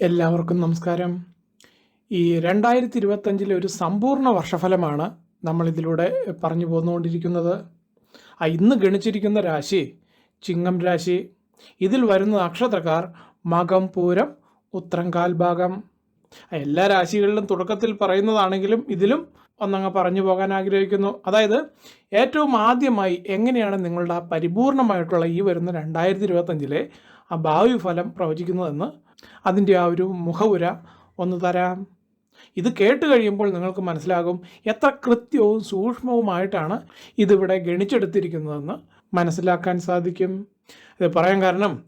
എല്ലാവർക്കും നമസ്കാരം. ഈ രണ്ടായിരത്തി ഇരുപത്തഞ്ചിലെ ഒരു സമ്പൂർണ വർഷഫലമാണ് നമ്മൾ ഇതിലൂടെ പറഞ്ഞു പോന്നുകൊണ്ടിരിക്കുന്നത്. ആ ഇന്ന് ഗണിച്ചിരിക്കുന്ന രാശി ചിങ്ങം രാശി. ഇതിൽ വരുന്ന നക്ഷത്രക്കാർ മകം പൂരം ഉത്രം കാൽഭാഗം. എല്ലാ രാശികളിലും തുടക്കത്തിൽ പറയുന്നതാണെങ്കിലും ഇതിലും ഒന്നങ്ങ് പറഞ്ഞു പോകാൻ ആഗ്രഹിക്കുന്നു. അതായത് ഏറ്റവും ആദ്യമായി എങ്ങനെയാണ് നിങ്ങളുടെ ആ പരിപൂർണമായിട്ടുള്ള ഈ വരുന്ന രണ്ടായിരത്തി ഇരുപത്തഞ്ചിലെ ആ ഭാവി ഫലം പ്രവചിക്കുന്നതെന്ന് അതിന്റെ ആ ഒരു മുഖവുര ഒന്ന് തരാം. ഇത് കേട്ട് കഴിയുമ്പോൾ നിങ്ങൾക്ക് മനസ്സിലാകും എത്ര കൃത്യവും സൂക്ഷ്മവുമായിട്ടാണ് ഇതിവിടെ ഗണിച്ചെടുത്തിരിക്കുന്നതെന്ന് മനസ്സിലാക്കാൻ സാധിക്കും. ഇത് പറയാൻ കാരണം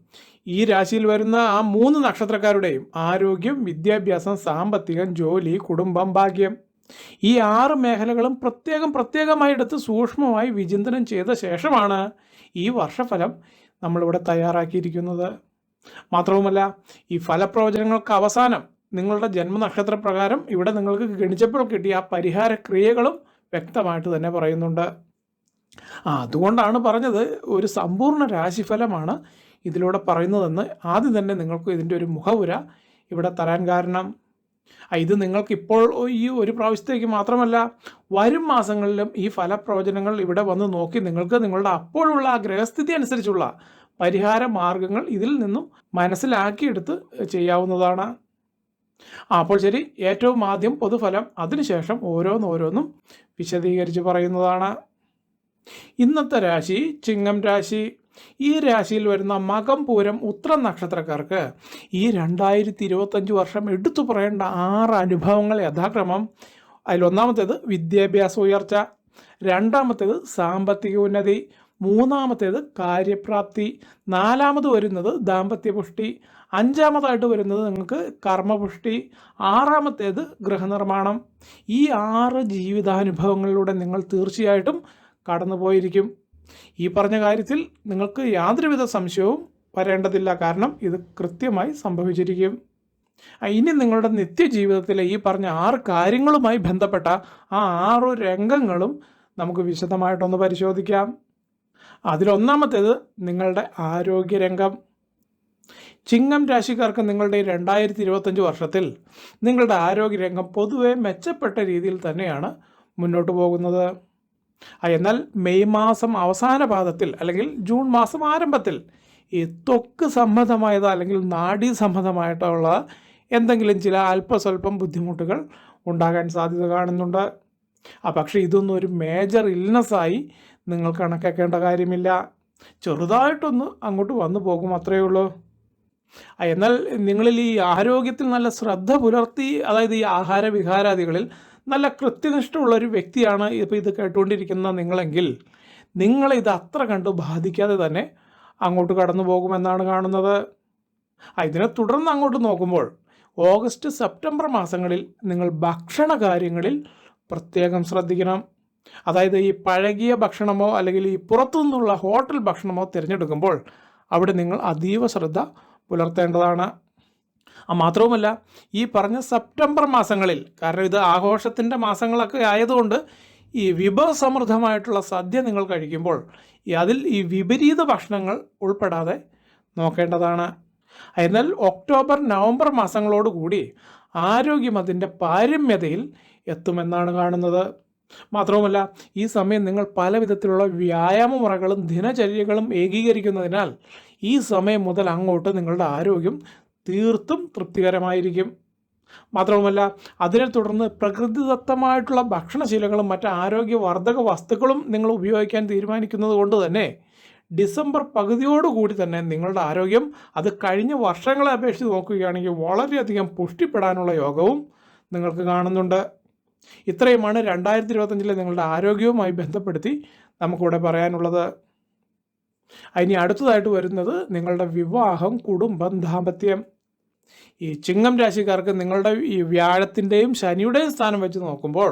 ഈ രാശിയിൽ വരുന്ന ആ മൂന്ന് നക്ഷത്രക്കാരുടെയും ആരോഗ്യം വിദ്യാഭ്യാസം സാമ്പത്തികം ജോലി കുടുംബം ഭാഗ്യം. ഈ ആറ് മേഖലകളും പ്രത്യേകം പ്രത്യേകമായി എടുത്ത് സൂക്ഷ്മമായി വിചിന്തനം ചെയ്ത ശേഷമാണ് ഈ വർഷഫലം നമ്മളിവിടെ തയ്യാറാക്കിയിരിക്കുന്നത്. മാത്രവുമല്ല ഈ ഫലപ്രവചനങ്ങൾക്ക് അവസാനം നിങ്ങളുടെ ജന്മനക്ഷത്ര പ്രകാരം ഇവിടെ നിങ്ങൾക്ക് ഗണിച്ചപ്പോൾ കിട്ടിയ ആ പരിഹാര ക്രിയകളും വ്യക്തമായിട്ട് തന്നെ പറയുന്നുണ്ട്. ആ അതുകൊണ്ടാണ് പറഞ്ഞത് ഒരു സമ്പൂർണ രാശിഫലമാണ് ഇതിലൂടെ പറയുന്നതെന്ന് ആദ്യം തന്നെ നിങ്ങൾക്ക് ഇതിന്റെ ഒരു മുഖപുര ഇവിടെ തരാൻ കാരണം. ഇത് നിങ്ങൾക്ക് ഇപ്പോൾ ഈ ഒരു പ്രാവശ്യത്തേക്ക് മാത്രമല്ല വരും മാസങ്ങളിലും ഈ ഫലപ്രവചനങ്ങൾ ഇവിടെ വന്ന് നോക്കി നിങ്ങൾക്ക് നിങ്ങളുടെ അപ്പോഴുള്ള ആ ഗ്രഹസ്ഥിതി അനുസരിച്ചുള്ള പരിഹാര മാർഗങ്ങൾ ഇതിൽ നിന്നും മനസ്സിലാക്കിയെടുത്ത് ചെയ്യാവുന്നതാണ്. അപ്പോൾ ശരി. ഏറ്റവും ആദ്യം പൊതുഫലം അതിനുശേഷം ഓരോന്നോരോന്നും വിശദീകരിച്ച് പറയുന്നതാണ്. ഇന്നത്തെ രാശി ചിങ്ങം രാശി. ഈ രാശിയിൽ വരുന്ന മകം പൂരം ഉത്രം നക്ഷത്രക്കാർക്ക് ഈ രണ്ടായിരത്തി ഇരുപത്തഞ്ച് വർഷം എടുത്തു പറയേണ്ട ആറ് അനുഭവങ്ങൾ യഥാക്രമം. അതിലൊന്നാമത്തേത് വിദ്യാഭ്യാസ ഉയർച്ച. രണ്ടാമത്തേത് സാമ്പത്തിക ഉന്നതി. മൂന്നാമത്തേത് കാര്യപ്രാപ്തി. നാലാമത് വരുന്നത് ദാമ്പത്യപുഷ്ടി. അഞ്ചാമതായിട്ട് വരുന്നത് നിങ്ങൾക്ക് കർമ്മപുഷ്ടി. ആറാമത്തേത് ഗൃഹനിർമ്മാണം. ഈ ആറ് ജീവിതാനുഭവങ്ങളിലൂടെ നിങ്ങൾ തീർച്ചയായിട്ടും കടന്നുപോയിരിക്കും. ഈ പറഞ്ഞ കാര്യത്തിൽ നിങ്ങൾക്ക് യാതൊരുവിധ സംശയവും വരേണ്ടതില്ല. കാരണം ഇത് കൃത്യമായി സംഭവിച്ചിരിക്കും. ഇനി നിങ്ങളുടെ നിത്യജീവിതത്തിലെ ഈ പറഞ്ഞ ആറ് കാര്യങ്ങളുമായി ബന്ധപ്പെട്ട ആ ആറു രംഗങ്ങളും നമുക്ക് വിശദമായിട്ടൊന്ന് പരിശോധിക്കാം. അതിലൊന്നാമത്തേത് നിങ്ങളുടെ ആരോഗ്യരംഗം. ചിങ്ങം രാശിക്കാർക്ക് നിങ്ങളുടെ രണ്ടായിരത്തി ഇരുപത്തഞ്ച് വർഷത്തിൽ നിങ്ങളുടെ ആരോഗ്യരംഗം പൊതുവെ മെച്ചപ്പെട്ട രീതിയിൽ തന്നെയാണ് മുന്നോട്ട് പോകുന്നത്. എന്നാൽ മെയ് മാസം അവസാന പാദത്തിൽ അല്ലെങ്കിൽ ജൂൺ മാസം ആരംഭത്തിൽ ഈ ത്വക്ക് സംബന്ധമായത് അല്ലെങ്കിൽ നാഡീ സംബന്ധമായിട്ടുള്ള എന്തെങ്കിലും ചില അല്പസ്വല്പം ബുദ്ധിമുട്ടുകൾ ഉണ്ടാകാൻ സാധ്യത കാണുന്നുണ്ട്. ആ പക്ഷേ ഇതൊന്നും ഒരു മേജർ ഇൽനെസ്സായി നിങ്ങൾ കണക്കാക്കേണ്ട കാര്യമില്ല. ചെറുതായിട്ടൊന്ന് അങ്ങോട്ട് വന്നു പോകും അത്രയേ ഉള്ളൂ. എന്നാൽ നിങ്ങളിൽ ഈ ആരോഗ്യത്തിൽ നല്ല ശ്രദ്ധ പുലർത്തി അതായത് ഈ ആഹാര വിഹാരാദികളിൽ നല്ല കൃത്യനിഷ്ഠമുള്ള ഒരു വ്യക്തിയാണ് ഇപ്പോൾ ഇത് കേട്ടുകൊണ്ടിരിക്കുന്ന നിങ്ങളെങ്കിൽ നിങ്ങളെ ഇത് അത്ര കണ്ട് ബാധിക്കാതെ തന്നെ അങ്ങോട്ട് കടന്നു പോകുമെന്നാണ് കാണുന്നത്. ഇതിനെ തുടർന്ന് അങ്ങോട്ട് നോക്കുമ്പോൾ ഓഗസ്റ്റ് സെപ്റ്റംബർ മാസങ്ങളിൽ നിങ്ങൾ ഭക്ഷണ കാര്യങ്ങളിൽ പ്രത്യേകം ശ്രദ്ധിക്കണം. അതായത് ഈ പഴകിയ ഭക്ഷണമോ അല്ലെങ്കിൽ ഈ പുറത്തു നിന്നുള്ള ഹോട്ടൽ ഭക്ഷണമോ തിരഞ്ഞെടുക്കുമ്പോൾ അവിടെ നിങ്ങൾ അതീവ ശ്രദ്ധ പുലർത്തേണ്ടതാണ്. മാത്രവുമല്ല ഈ പറഞ്ഞ സെപ്റ്റംബർ മാസങ്ങളിൽ കാരണം ഇത് ആഘോഷത്തിന്റെ മാസങ്ങളൊക്കെ ആയതുകൊണ്ട് ഈ വിഭവസമൃദ്ധമായിട്ടുള്ള സദ്യ നിങ്ങൾ കഴിക്കുമ്പോൾ അതിൽ ഈ വിപരീത ഭക്ഷണങ്ങൾ ഉൾപ്പെടാതെ നോക്കേണ്ടതാണ്. എന്നാൽ ഒക്ടോബർ നവംബർ മാസങ്ങളോടുകൂടി ആരോഗ്യം അതിന്റെ പാരമ്യതയിൽ എത്തുമെന്നാണ് കാണുന്നത്. മാത്രവുമല്ല ഈ സമയം നിങ്ങൾ പല വിധത്തിലുള്ള വ്യായാമ മുറകളും ദിനചര്യകളും ഏകീകരിക്കുന്നതിനാൽ ഈ സമയം മുതൽ അങ്ങോട്ട് നിങ്ങളുടെ ആരോഗ്യം തീർത്തും തൃപ്തികരമായിരിക്കും. മാത്രവുമല്ല അതിനെ തുടർന്ന് പ്രകൃതിദത്തമായിട്ടുള്ള ഭക്ഷണശീലങ്ങളും മറ്റ് ആരോഗ്യവർദ്ധക വസ്തുക്കളും നിങ്ങൾ ഉപയോഗിക്കാൻ തീരുമാനിക്കുന്നത് കൊണ്ട് തന്നെ ഡിസംബർ പകുതിയോടുകൂടി തന്നെ നിങ്ങളുടെ ആരോഗ്യം അത് കഴിഞ്ഞ വർഷങ്ങളെ അപേക്ഷിച്ച് നോക്കുകയാണെങ്കിൽ വളരെയധികം പുഷ്ടിപ്പെടാനുള്ള യോഗവും നിങ്ങൾക്ക് കാണുന്നുണ്ട്. ഇത്രയുമാണ് രണ്ടായിരത്തി ഇരുപത്തഞ്ചിലെ നിങ്ങളുടെ ആരോഗ്യവുമായി ബന്ധപ്പെടുത്തി നമുക്കിവിടെ പറയാനുള്ളത്. ഇനി അടുത്തതായിട്ട് വരുന്നത് നിങ്ങളുടെ വിവാഹം കുടുംബം ദാമ്പത്യം. ഈ ചിങ്ങം രാശിക്കാർക്ക് നിങ്ങളുടെ ഈ വ്യാഴത്തിന്റെയും ശനിയുടെയും സ്ഥാനം വെച്ച് നോക്കുമ്പോൾ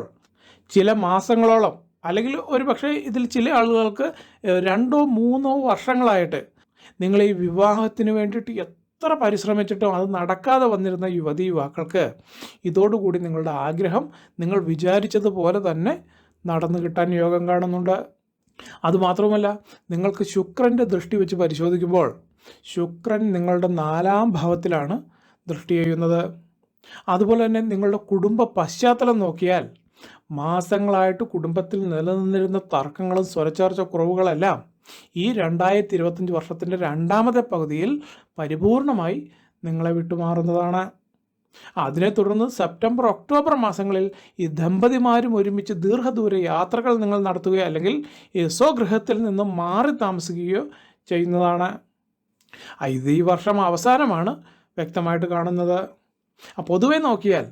ചില മാസങ്ങളോളം അല്ലെങ്കിൽ ഒരു പക്ഷേ ഇതിൽ ചില ആളുകൾക്ക് രണ്ടോ മൂന്നോ വർഷങ്ങളായിട്ട് നിങ്ങൾ ഈ വിവാഹത്തിന് വേണ്ടിയിട്ട് എത്ര പരിശ്രമിച്ചിട്ടും അത് നടക്കാതെ വന്നിരുന്ന യുവതി യുവാക്കൾക്ക് ഇതോടുകൂടി നിങ്ങളുടെ ആഗ്രഹം നിങ്ങൾ വിചാരിച്ചതുപോലെ തന്നെ നടന്നു കിട്ടാൻ യോഗം കാണുന്നുണ്ട്. അതുമാത്രമല്ല നിങ്ങൾക്ക് ശുക്രന്റെ ദൃഷ്ടി വെച്ച് പരിശോധിക്കുമ്പോൾ ശുക്രൻ നിങ്ങളുടെ നാലാം ഭാവത്തിലാണ് ദൃഷ്ടി ചെയ്യുന്നത്. അതുപോലെ തന്നെ നിങ്ങളുടെ കുടുംബ പശ്ചാത്തലം നോക്കിയാൽ മാസങ്ങളായിട്ട് കുടുംബത്തിൽ നിലനിന്നിരുന്ന തർക്കങ്ങളും സ്വരച്ചേർച്ച കുറവുകളെല്ലാം ഈ രണ്ടായിരത്തി ഇരുപത്തഞ്ച് വർഷത്തിന്റെ രണ്ടാമത്തെ പകുതിയിൽ പരിപൂർണമായി നിങ്ങളെ വിട്ടുമാറുന്നതാണ്. അതിനെ തുടർന്ന് സെപ്റ്റംബർ ഒക്ടോബർ മാസങ്ങളിൽ ഈ ദമ്പതിമാരും ഒരുമിച്ച് ദീർഘദൂര യാത്രകൾ നിങ്ങൾ നടത്തുകയോ അല്ലെങ്കിൽ സ്വഗൃഹത്തിൽ നിന്നും മാറി താമസിക്കുകയോ ചെയ്യുന്നതാണ്. ഇത് ഈ വർഷം അവസാനമാണ് വ്യക്തമായിട്ട് കാണുന്നത്. പൊതുവെ നോക്കിയാൽ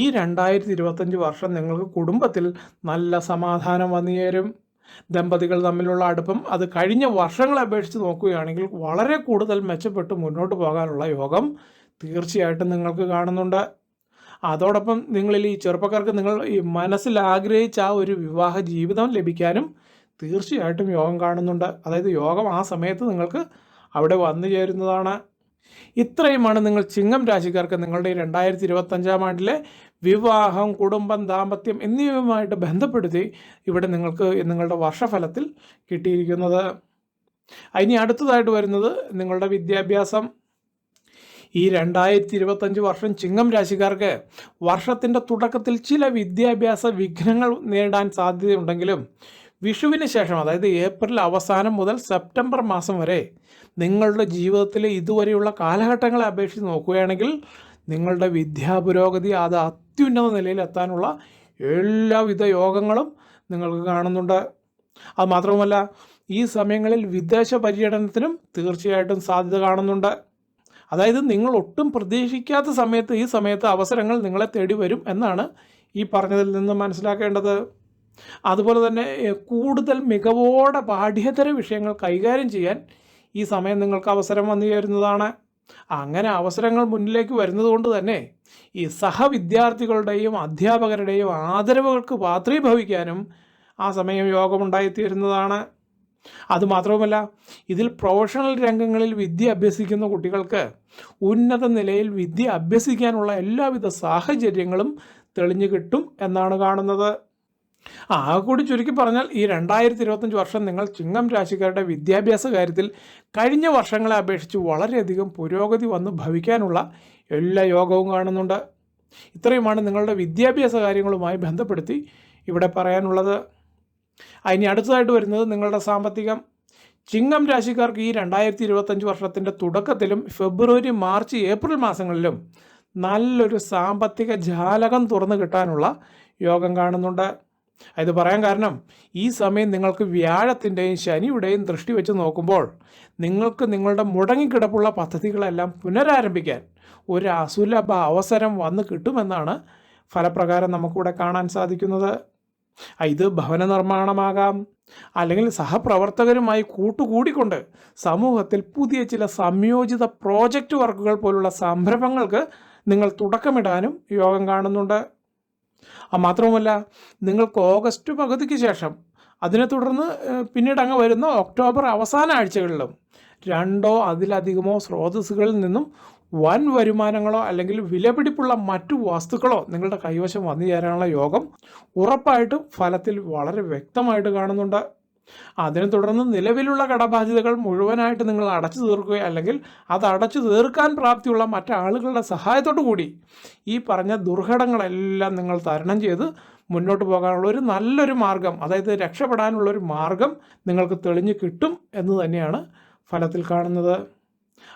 ഈ രണ്ടായിരത്തി ഇരുപത്തഞ്ച് വർഷം നിങ്ങൾക്ക് കുടുംബത്തിൽ നല്ല സമാധാനം വന്നു ചേരും. ദമ്പതികൾ തമ്മിലുള്ള അടുപ്പം അത് കഴിഞ്ഞ വർഷങ്ങളെ അപേക്ഷിച്ച് നോക്കുകയാണെങ്കിൽ വളരെ കൂടുതൽ മെച്ചപ്പെട്ട് മുന്നോട്ട് പോകാനുള്ള യോഗം തീർച്ചയായിട്ടും നിങ്ങൾക്ക് കാണുന്നുണ്ട്. അതോടൊപ്പം നിങ്ങളിൽ ഈ ചെറുപ്പക്കാർക്ക് നിങ്ങൾ ഈ മനസ്സിൽ ആഗ്രഹിച്ച ആ ഒരു വിവാഹ ജീവിതം ലഭിക്കാനും തീർച്ചയായിട്ടും യോഗം കാണുന്നുണ്ട്. അതായത് യോഗം ആ സമയത്ത് നിങ്ങൾക്ക് അവിടെ വന്നു ചേരുന്നതാണ്. ഇത്രയുമാണ് നിങ്ങൾ ചിങ്ങം രാശിക്കാർക്ക് നിങ്ങളുടെ രണ്ടായിരത്തി ഇരുപത്തഞ്ചാം ആണ്ടിലെ വിവാഹം കുടുംബം ദാമ്പത്യം എന്നിവയുമായിട്ട് ബന്ധപ്പെടുത്തി ഇവിടെ നിങ്ങൾക്ക് നിങ്ങളുടെ വർഷഫലത്തിൽ കിട്ടിയിരിക്കുന്നത്. ഇനി അടുത്തതായിട്ട് വരുന്നത് നിങ്ങളുടെ വിദ്യാഭ്യാസം. ഈ രണ്ടായിരത്തി ഇരുപത്തഞ്ച് വർഷം ചിങ്ങം രാശിക്കാർക്ക് വർഷത്തിന്റെ തുടക്കത്തിൽ ചില വിദ്യാഭ്യാസ വിഘ്നങ്ങൾ നേടാൻ സാധ്യതയുണ്ടെങ്കിലും വിഷുവിന് ശേഷം അതായത് ഏപ്രിൽ അവസാനം മുതൽ സെപ്റ്റംബർ മാസം വരെ നിങ്ങളുടെ ജീവിതത്തിലെ ഇതുവരെയുള്ള കാലഘട്ടങ്ങളെ അപേക്ഷിച്ച് നോക്കുകയാണെങ്കിൽ നിങ്ങളുടെ വിദ്യാപുരോഗതി അത് അത്യുന്നത നിലയിൽ എത്താനുള്ള എല്ലാവിധ യോഗങ്ങളും നിങ്ങൾക്ക് കാണുന്നുണ്ട്. അത് മാത്രവുമല്ല ഈ സമയങ്ങളിൽ വിദേശ പര്യടനത്തിനും തീർച്ചയായിട്ടും സാധ്യത കാണുന്നുണ്ട്. അതായത് നിങ്ങൾ ഒട്ടും പ്രതീക്ഷിക്കാത്ത സമയത്ത് ഈ സമയത്ത് അവസരങ്ങൾ നിങ്ങളെ തേടി വരും എന്നാണ് ഈ പറഞ്ഞതിൽ നിന്ന് മനസ്സിലാക്കേണ്ടത്. അതുപോലെ തന്നെ കൂടുതൽ മികവോടെ പാഠ്യേതര വിഷയങ്ങൾ കൈകാര്യം ചെയ്യാൻ ഈ സമയം നിങ്ങൾക്ക് അവസരം വന്നു ചേരുന്നതാണ് അങ്ങനെ അവസരങ്ങൾ മുന്നിലേക്ക് വരുന്നത് കൊണ്ട് തന്നെ ഈ സഹവിദ്യാർത്ഥികളുടെയും അധ്യാപകരുടെയും ആദരവുകൾക്ക് പാത്രീഭവിക്കാനും ആ സമയം യോഗമുണ്ടായിത്തീരുന്നതാണ്. അതുമാത്രവുമല്ല ഇതിൽ പ്രൊഫഷണൽ രംഗങ്ങളിൽ വിദ്യ അഭ്യസിക്കുന്ന കുട്ടികൾക്ക് ഉന്നത നിലയിൽ വിദ്യ അഭ്യസിക്കാനുള്ള എല്ലാവിധ സാഹചര്യങ്ങളും തെളിഞ്ഞു കിട്ടും എന്നാണ് കാണുന്നത്. ആ കൂടി ചുരുക്കി പറഞ്ഞാൽ ഈ രണ്ടായിരത്തി ഇരുപത്തഞ്ച് വർഷം നിങ്ങൾ ചിങ്ങം രാശിക്കാരുടെ വിദ്യാഭ്യാസ കാര്യത്തിൽ കഴിഞ്ഞ വർഷങ്ങളെ അപേക്ഷിച്ച് വളരെയധികം പുരോഗതി വന്ന് ഭവിക്കാനുള്ള എല്ലാ യോഗവും കാണുന്നുണ്ട്. ഇത്രയുമാണ് നിങ്ങളുടെ വിദ്യാഭ്യാസ കാര്യങ്ങളുമായി ബന്ധപ്പെടുത്തി ഇവിടെ പറയാനുള്ളത്. അതിന് അടുത്തതായിട്ട് വരുന്നത് നിങ്ങളുടെ സാമ്പത്തികം. ചിങ്ങം രാശിക്കാർക്ക് ഈ രണ്ടായിരത്തി ഇരുപത്തഞ്ച് വർഷത്തിന്റെ തുടക്കത്തിലും ഫെബ്രുവരി മാർച്ച് ഏപ്രിൽ മാസങ്ങളിലും നല്ലൊരു സാമ്പത്തിക ജാലകം തുറന്നു കിട്ടാനുള്ള യോഗം കാണുന്നുണ്ട്. ഇത് പറയാൻ കാരണം ഈ സമയം നിങ്ങൾക്ക് വ്യാഴത്തിന്റെയും ശനിയുടെയും ദൃഷ്ടി വെച്ച് നോക്കുമ്പോൾ നിങ്ങൾക്ക് നിങ്ങളുടെ മുടങ്ങിക്കിടപ്പുള്ള പദ്ധതികളെല്ലാം പുനരാരംഭിക്കാൻ ഒരു അസുലഭ അവസരം വന്നു കിട്ടുമെന്നാണ് ഫലപ്രകാരം നമുക്കിവിടെ കാണാൻ സാധിക്കുന്നത്. ഇത് ഭവന നിർമ്മാണമാകാം. അല്ലെങ്കിൽ സഹപ്രവർത്തകരുമായി കൂട്ടുകൂടിക്കൊണ്ട് സമൂഹത്തിൽ പുതിയ ചില സംയോജിത പ്രോജക്റ്റ് വർക്കുകൾ പോലുള്ള സംരംഭങ്ങൾക്ക് നിങ്ങൾ തുടക്കമിടാനും യോഗം കാണുന്നുണ്ട്. മാത്രവുമല്ല നിങ്ങൾക്ക് ഓഗസ്റ്റ് പകുതിക്ക് ശേഷം അതിനെ തുടർന്ന് പിന്നീട് അങ്ങ് വരുന്ന ഒക്ടോബർ അവസാന ആഴ്ചകളിലും രണ്ടോ അതിലധികമോ സ്രോതസ്സുകളിൽ നിന്നും വൻ വരുമാനങ്ങളോ അല്ലെങ്കിൽ വിലപിടിപ്പുള്ള മറ്റു വസ്തുക്കളോ നിങ്ങളുടെ കൈവശം വന്നു ചേരാനുള്ള യോഗം ഉറപ്പായിട്ടും ഫലത്തിൽ വളരെ വ്യക്തമായിട്ട് കാണുന്നുണ്ട്. അതിനെ തുടർന്ന് നിലവിലുള്ള കടബാധ്യതകൾ മുഴുവനായിട്ട് നിങ്ങൾ അടച്ചു തീർക്കുകയോ അല്ലെങ്കിൽ അത് അടച്ചു തീർക്കാൻ പ്രാപ്തിയുള്ള മറ്റാളുകളുടെ സഹായത്തോടു കൂടി ഈ പറഞ്ഞ ദുർഘടങ്ങളെല്ലാം നിങ്ങൾ തരണം ചെയ്ത് മുന്നോട്ട് പോകാനുള്ള ഒരു നല്ലൊരു മാർഗം അതായത് രക്ഷപ്പെടാനുള്ള ഒരു മാർഗം നിങ്ങൾക്ക് തെളിഞ്ഞു കിട്ടും എന്ന് തന്നെയാണ് ഫലത്തിൽ കാണുന്നത്.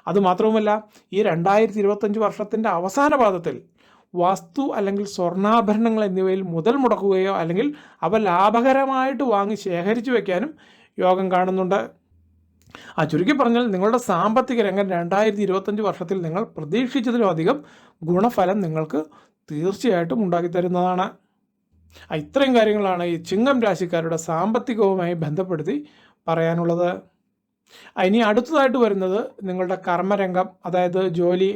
അതുമാത്രവുമല്ല ഈ രണ്ടായിരത്തി ഇരുപത്തഞ്ച് വർഷത്തിന്റെ അവസാന പാദത്തിൽ വസ്തു അല്ലെങ്കിൽ സ്വർണാഭരണങ്ങൾ എന്നിവയിൽ മുതൽ മുടക്കുകയോ അല്ലെങ്കിൽ അവ ലാഭകരമായിട്ട് വാങ്ങി ശേഖരിച്ചു വയ്ക്കാനും യോഗം കാണുന്നുണ്ട്. ആ ചുരുക്കി പറഞ്ഞാൽ നിങ്ങളുടെ സാമ്പത്തിക രംഗം രണ്ടായിരത്തി ഇരുപത്തഞ്ച് വർഷത്തിൽ നിങ്ങൾ പ്രതീക്ഷിച്ചതിലും അധികം ഗുണഫലം നിങ്ങൾക്ക് തീർച്ചയായിട്ടും ഉണ്ടാക്കി തരുന്നതാണ് ഇത്രയും കാര്യങ്ങളാണ് ഈ ചിങ്ങം രാശിക്കാരുടെ സാമ്പത്തികവുമായി ബന്ധപ്പെടുത്തി പറയാനുള്ളത്. ഇനി അടുത്തതായിട്ട് വരുന്നത് നിങ്ങളുടെ കർമ്മരംഗം അതായത് ജോലി.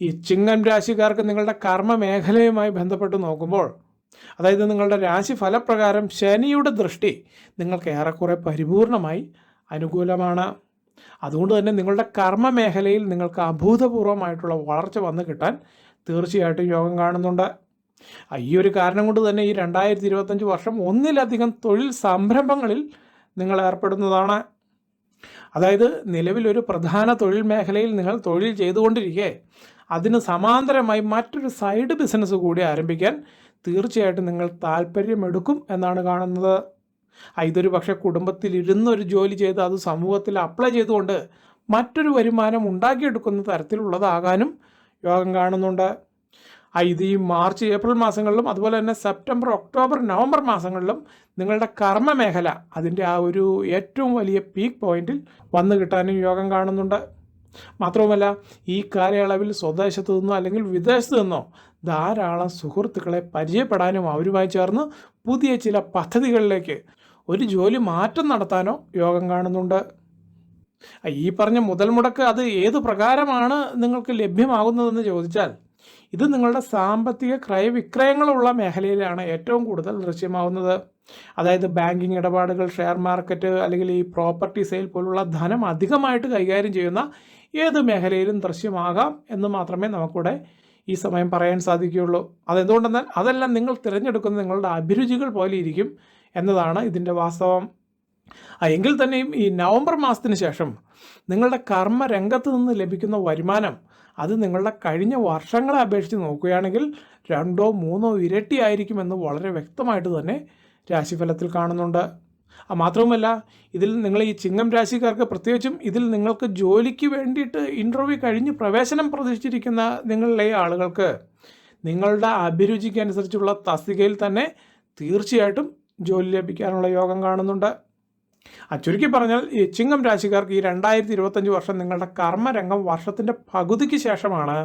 ഈ ചിങ്ങം രാശിക്കാർക്ക് നിങ്ങളുടെ കർമ്മ മേഖലയുമായി ബന്ധപ്പെട്ട് നോക്കുമ്പോൾ അതായത് നിങ്ങളുടെ രാശി ഫലപ്രകാരം ശനിയുടെ ദൃഷ്ടി നിങ്ങൾക്ക് ഏറെക്കുറെ പരിപൂർണമായി അനുകൂലമാണ്. അതുകൊണ്ട് തന്നെ നിങ്ങളുടെ കർമ്മ മേഖലയിൽ നിങ്ങൾക്ക് അഭൂതപൂർവമായിട്ടുള്ള വളർച്ച വന്നു കിട്ടാൻ തീർച്ചയായിട്ടും യോഗം കാണുന്നുണ്ട്. ഈ ഒരു കാരണം കൊണ്ട് തന്നെ ഈ രണ്ടായിരത്തി ഇരുപത്തഞ്ച് വർഷം ഒന്നിലധികം തൊഴിൽ സംരംഭങ്ങളിൽ നിങ്ങൾ ഏർപ്പെടുന്നതാണ്. അതായത് നിലവിലൊരു പ്രധാന തൊഴിൽ മേഖലയിൽ നിങ്ങൾ തൊഴിൽ ചെയ്തുകൊണ്ടിരിക്കെ അതിന് സമാന്തരമായി മറ്റൊരു സൈഡ് ബിസിനസ് കൂടി ആരംഭിക്കാൻ തീർച്ചയായിട്ടും നിങ്ങൾ താല്പര്യമെടുക്കും എന്നാണ് കാണുന്നത്. ഇതൊരു പക്ഷേ കുടുംബത്തിൽ ഇരുന്നൊരു ജോലി ചെയ്ത് അത് സമൂഹത്തിൽ അപ്ലൈ ചെയ്തുകൊണ്ട് മറ്റൊരു വരുമാനം ഉണ്ടാക്കിയെടുക്കുന്ന തരത്തിലുള്ളതാകാനും യോഗം കാണുന്നുണ്ട്. ഇത് ഈ മാർച്ച് ഏപ്രിൽ മാസങ്ങളിലും അതുപോലെ തന്നെ സെപ്റ്റംബർ ഒക്ടോബർ നവംബർ മാസങ്ങളിലും നിങ്ങളുടെ കർമ്മ മേഖല അതിന്റെ ആ ഒരു ഏറ്റവും വലിയ പീക്ക് പോയിന്റിൽ വന്നു കിട്ടാനും യോഗം കാണുന്നുണ്ട്. മാത്രവുമല്ല ഈ കാലയളവിൽ സ്വദേശത്ത് നിന്നോ അല്ലെങ്കിൽ വിദേശത്ത് നിന്നോ ധാരാളം സുഹൃത്തുക്കളെ പരിചയപ്പെടാനും അവരുമായി ചേർന്ന് പുതിയ ചില പദ്ധതികളിലേക്ക് ഒരു ജോലി മാറ്റം നടത്താനോ യോഗം കാണുന്നുണ്ട്. ഈ പറഞ്ഞ മുതൽ മുടക്ക് അത് ഏത് പ്രകാരമാണ് നിങ്ങൾക്ക് ലഭ്യമാകുന്നതെന്ന് ചോദിച്ചാൽ ഇത് നിങ്ങളുടെ സാമ്പത്തിക ക്രയവിക്രയങ്ങളുള്ള മേഖലയിലാണ് ഏറ്റവും കൂടുതൽ ദൃശ്യമാവുന്നത്. അതായത് ബാങ്കിങ് ഇടപാടുകൾ ഷെയർ മാർക്കറ്റ് അല്ലെങ്കിൽ ഈ പ്രോപ്പർട്ടി സെയിൽ പോലുള്ള ധനം അധികമായിട്ട് കൈകാര്യം ചെയ്യുന്ന ഏത് മേഖലയിലും ദൃശ്യമാകാം എന്ന് മാത്രമേ നമുക്കിവിടെ ഈ സമയം പറയാൻ സാധിക്കുകയുള്ളൂ. അതെന്തുകൊണ്ടെന്നാൽ അതെല്ലാം നിങ്ങൾ തിരഞ്ഞെടുക്കുന്ന നിങ്ങളുടെ അഭിരുചികൾ പോലെ ഇരിക്കും എന്നതാണ് ഇതിന്റെ വാസ്തവം. എങ്കിൽ തന്നെയും ഈ നവംബർ മാസത്തിന് ശേഷം നിങ്ങളുടെ കർമ്മ രംഗത്ത് നിന്ന് ലഭിക്കുന്ന വരുമാനം അത് നിങ്ങളുടെ കഴിഞ്ഞ വർഷങ്ങളെ അപേക്ഷിച്ച് നോക്കുകയാണെങ്കിൽ രണ്ടോ മൂന്നോ ഇരട്ടിയായിരിക്കുമെന്ന് വളരെ വ്യക്തമായിട്ട് തന്നെ രാശിഫലത്തിൽ കാണുന്നുണ്ട്. മാത്രവുമല്ല ഇതിൽ നിങ്ങൾ ഈ ചിങ്ങം രാശിക്കാർക്ക് പ്രത്യേകിച്ചും ഇതിൽ നിങ്ങൾക്ക് ജോലിക്ക് വേണ്ടിയിട്ട് ഇന്റർവ്യൂ കഴിഞ്ഞ് പ്രവേശനം പ്രതീക്ഷിച്ചിരിക്കുന്ന നിങ്ങളിലെ ആളുകൾക്ക് നിങ്ങളുടെ അഭിരുചിക്ക് അനുസരിച്ചുള്ള തസ്തികയിൽ തന്നെ തീർച്ചയായിട്ടും ജോലി ലഭിക്കാനുള്ള യോഗം കാണുന്നുണ്ട്. ചുരുക്കി പറഞ്ഞാൽ ഈ ചിങ്ങം രാശിക്കാർക്ക് ഈ രണ്ടായിരത്തി ഇരുപത്തഞ്ച് വർഷം നിങ്ങളുടെ കർമ്മരംഗം വർഷത്തിന്റെ പകുതിക്ക് ശേഷമാണ്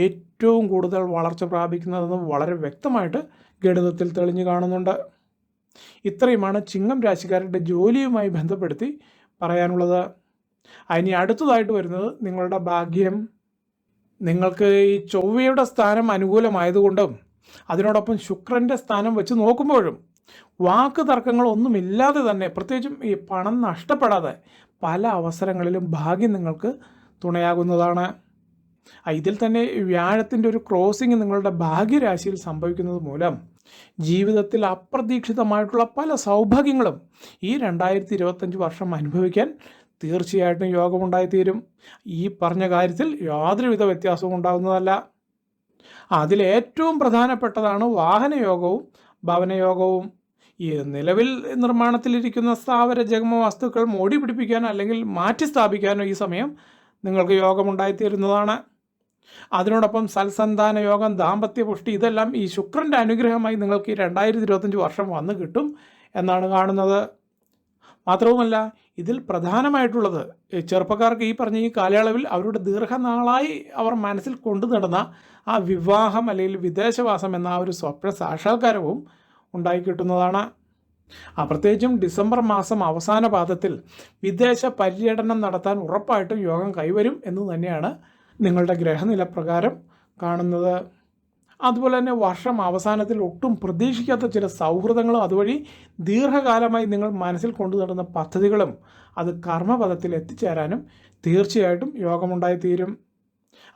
ഏറ്റവും കൂടുതൽ വളർച്ച പ്രാപിക്കുന്നതെന്ന് വളരെ വ്യക്തമായിട്ട് ഗണിതത്തിൽ തെളിഞ്ഞു കാണുന്നുണ്ട്. ഇത്രയുമാണ് ചിങ്ങം രാശിക്കാരുടെ ജോലിയുമായി ബന്ധപ്പെടുത്തി പറയാനുള്ളത്. അതിനി അടുത്തതായിട്ട് വരുന്നത് നിങ്ങളുടെ ഭാഗ്യം. നിങ്ങൾക്ക് ഈ ചൊവ്വയുടെ സ്ഥാനം അനുകൂലമായതുകൊണ്ടും അതിനോടൊപ്പം ശുക്രന്റെ സ്ഥാനം വെച്ച് നോക്കുമ്പോഴും വാക്ക് തർക്കങ്ങളൊന്നുമില്ലാതെ തന്നെ പ്രത്യേകിച്ചും ഈ പണം നഷ്ടപ്പെടാതെ പല അവസരങ്ങളിലും ഭാഗ്യം നിങ്ങൾക്ക് തുണയാകുന്നതാണ്. ഇതിൽ തന്നെ വ്യാഴത്തിന്റെ ഒരു ക്രോസിംഗ് നിങ്ങളുടെ ഭാഗ്യരാശിയിൽ സംഭവിക്കുന്നത് മൂലം ജീവിതത്തിൽ അപ്രതീക്ഷിതമായിട്ടുള്ള പല സൗഭാഗ്യങ്ങളും ഈ രണ്ടായിരത്തി ഇരുപത്തഞ്ച് വർഷം അനുഭവിക്കാൻ തീർച്ചയായിട്ടും യോഗമുണ്ടായിത്തീരും. ഈ പറഞ്ഞ കാര്യത്തിൽ യാതൊരുവിധ വ്യത്യാസവും ഉണ്ടാകുന്നതല്ല. അതിലേറ്റവും പ്രധാനപ്പെട്ടതാണ് വാഹനയോഗവും ഭവനയോഗവും. ഈ നിലവിൽ നിർമ്മാണത്തിലിരിക്കുന്ന സ്ഥാവര ജഗമ വസ്തുക്കൾ മോടി പിടിപ്പിക്കാനോ അല്ലെങ്കിൽ മാറ്റി സ്ഥാപിക്കാനോ ഈ സമയം നിങ്ങൾക്ക് യോഗമുണ്ടായിത്തീരുന്നതാണ്. അതിനോടൊപ്പം സൽസന്താന യോഗം ദാമ്പത്യ പുഷ്ടി ഇതെല്ലാം ഈ ശുക്രന്റെ അനുഗ്രഹമായി നിങ്ങൾക്ക് ഈ രണ്ടായിരത്തി ഇരുപത്തഞ്ച് വർഷം വന്നു കിട്ടും എന്നാണ് കാണുന്നത്. മാത്രവുമല്ല ഇതിൽ പ്രധാനമായിട്ടുള്ളത് ചെറുപ്പക്കാർക്ക് ഈ പറഞ്ഞ ഈ കാലയളവിൽ അവരുടെ ദീർഘനാളായി അവർ മനസ്സിൽ കൊണ്ടു നടന്ന ആ വിവാഹം അല്ലെങ്കിൽ വിദേശവാസം എന്ന ആ ഒരു സ്വപ്ന സാക്ഷാത്കാരവും ഉണ്ടായിക്കിട്ടുന്നതാണ് ആ പ്രത്യേകിച്ചും ഡിസംബർ മാസം അവസാന പാദത്തിൽ വിദേശ പര്യടനം നടത്താൻ ഉറപ്പായിട്ടും യോഗം കൈവരും എന്ന് തന്നെയാണ് നിങ്ങളുടെ ഗ്രഹനില പ്രകാരം കാണുന്നത്. അതുപോലെ തന്നെ വർഷം അവസാനത്തിൽ ഒട്ടും പ്രതീക്ഷിക്കാത്ത ചില സൗഹൃദങ്ങളും അതുവഴി ദീർഘകാലമായി നിങ്ങൾ മനസ്സിൽ കൊണ്ടു നടന്ന പദ്ധതികളും അത് കർമ്മപഥത്തിൽ എത്തിച്ചേരാനും തീർച്ചയായിട്ടും യോഗമുണ്ടായിത്തീരും.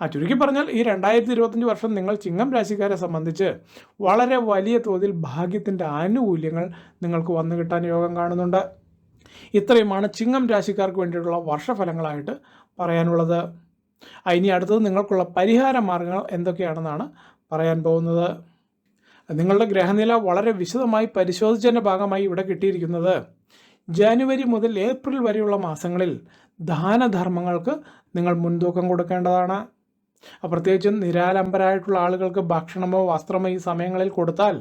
ആ ചുരുക്കി പറഞ്ഞാൽ ഈ രണ്ടായിരത്തി ഇരുപത്തഞ്ച് വർഷം നിങ്ങൾ ചിങ്ങം രാശിക്കാരെ സംബന്ധിച്ച് വളരെ വലിയ തോതിൽ ഭാഗ്യത്തിന്റെ ആനുകൂല്യങ്ങൾ നിങ്ങൾക്ക് വന്നു കിട്ടാൻ യോഗം കാണുന്നുണ്ട്. ഇത്രയുമാണ് ചിങ്ങം രാശിക്കാർക്ക് വേണ്ടിയിട്ടുള്ള വർഷഫലങ്ങളായിട്ട് പറയാനുള്ളത്. ഇനി അടുത്തത് നിങ്ങൾക്കുള്ള പരിഹാര മാർഗങ്ങൾ എന്തൊക്കെയാണെന്നാണ് പറയാൻ പോകുന്നത്. നിങ്ങളുടെ ഗ്രഹനില വളരെ വിശദമായി പരിശോധിച്ചതിന്റെ ഭാഗമായി ഇവിടെ കിട്ടിയിരിക്കുന്നത്. ജനുവരി മുതൽ ഏപ്രിൽ വരെയുള്ള മാസങ്ങളിൽ ദാനധർമ്മങ്ങൾക്ക് നിങ്ങൾ മുൻതൂക്കം കൊടുക്കേണ്ടതാണ്. പ്രത്യേകിച്ചും നിരാലംബരായിട്ടുള്ള ആളുകൾക്ക് ഭക്ഷണമോ വസ്ത്രമോ ഈ സമയങ്ങളിൽ കൊടുത്താൽ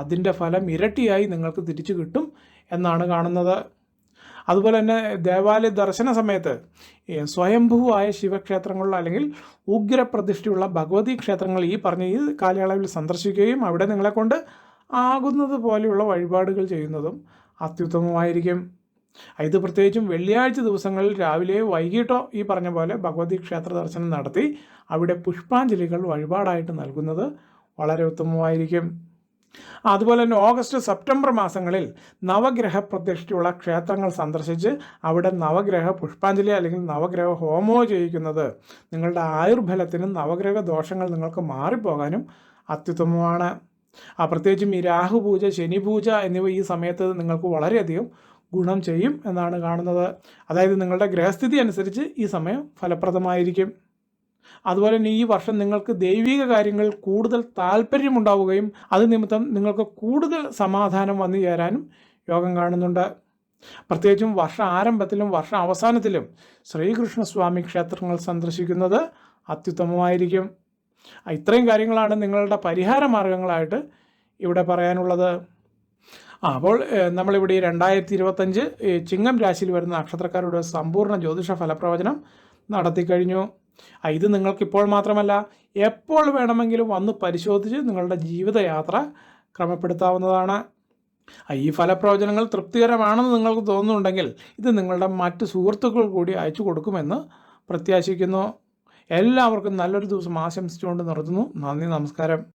അതിന്റെ ഫലം ഇരട്ടിയായി നിങ്ങൾക്ക് തിരിച്ചു കിട്ടും എന്നാണ് കാണുന്നത്. അതുപോലെ തന്നെ ദേവാലയ ദർശന സമയത്ത് സ്വയംഭൂവായ ശിവക്ഷേത്രങ്ങളിൽ അല്ലെങ്കിൽ ഉഗ്രപ്രതിഷ്ഠയുള്ള ഭഗവതി ക്ഷേത്രങ്ങൾ ഈ പറഞ്ഞ ഈ കാലയളവിൽ സന്ദർശിക്കുകയും അവിടെ നിങ്ങളെക്കൊണ്ട് ആകുന്നത് പോലെയുള്ള വഴിപാടുകൾ ചെയ്യുന്നതും അത്യുത്തമമായിരിക്കും. ഇത് പ്രത്യേകിച്ചും വെള്ളിയാഴ്ച ദിവസങ്ങളിൽ രാവിലെയോ വൈകിട്ടോ ഈ പറഞ്ഞ പോലെ ഭഗവതി ക്ഷേത്ര ദർശനം നടത്തി അവിടെ പുഷ്പാഞ്ജലികൾ വഴിപാടായിട്ട് നൽകുന്നത് വളരെ ഉത്തമമായിരിക്കും. അതുപോലെ തന്നെ ഓഗസ്റ്റ് സെപ്റ്റംബർ മാസങ്ങളിൽ നവഗ്രഹ പ്രതിഷ്ഠയുള്ള ക്ഷേത്രങ്ങൾ സന്ദർശിച്ച് അവിടെ നവഗ്രഹ പുഷ്പാഞ്ജലി അല്ലെങ്കിൽ നവഗ്രഹ ഹോമോ ചെയ്യിക്കുന്നത്. നിങ്ങളുടെ ആയുർബലത്തിനും നവഗ്രഹ ദോഷങ്ങൾ നിങ്ങൾക്ക് മാറിപ്പോകാനും അത്യുത്തമമാണ്. ആ പ്രത്യേകിച്ചും ഈ രാഹുപൂജ ശനിപൂജ എന്നിവ ഈ സമയത്ത് നിങ്ങൾക്ക് വളരെയധികം ഗുണം ചെയ്യും എന്നാണ് കാണുന്നത്. അതായത് നിങ്ങളുടെ ഗ്രഹസ്ഥിതി അനുസരിച്ച് ഈ സമയം ഫലപ്രദമായിരിക്കും. അതുപോലെ തന്നെ ഈ വർഷം നിങ്ങൾക്ക് ദൈവിക കാര്യങ്ങൾ കൂടുതൽ താല്പര്യമുണ്ടാവുകയും അത് നിമിത്തം നിങ്ങൾക്ക് കൂടുതൽ സമാധാനം വന്നു ചേരാനും യോഗം കാണുന്നുണ്ട്. പ്രത്യേകിച്ചും വർഷ ആരംഭത്തിലും വർഷ അവസാനത്തിലും ശ്രീകൃഷ്ണസ്വാമി ക്ഷേത്രങ്ങൾ സന്ദർശിക്കുന്നത് അത്യുത്തമമായിരിക്കും. ഇത്രയും കാര്യങ്ങളാണ് നിങ്ങളുടെ പരിഹാര മാർഗങ്ങളായിട്ട് ഇവിടെ പറയാനുള്ളത്. അപ്പോൾ നമ്മളിവിടെ ഈ രണ്ടായിരത്തി ഇരുപത്തഞ്ച് ചിങ്ങം രാശിയിൽ വരുന്ന നക്ഷത്രക്കാരുടെ സമ്പൂർണ ജ്യോതിഷ ഫലപ്രവചനം നടത്തിക്കഴിഞ്ഞു. ഇത് നിങ്ങൾക്ക് ഇപ്പോൾ മാത്രമല്ല എപ്പോൾ വേണമെങ്കിലും വന്ന് പരിശോധിച്ച് നിങ്ങളുടെ ജീവിതയാത്ര ക്രമപ്പെടുത്താവുന്നതാണ്. ഈ ഫലപ്രവചനങ്ങൾ തൃപ്തികരമാണെന്ന് നിങ്ങൾക്ക് തോന്നുന്നുണ്ടെങ്കിൽ ഇത് നിങ്ങളുടെ മറ്റ് സുഹൃത്തുക്കൾ കൂടി അയച്ചു കൊടുക്കുമെന്ന് പ്രത്യാശിക്കുന്നു. എല്ലാവർക്കും നല്ലൊരു ദിവസം ആശംസിച്ചുകൊണ്ട് നിർത്തുന്നു. നന്ദി നമസ്കാരം.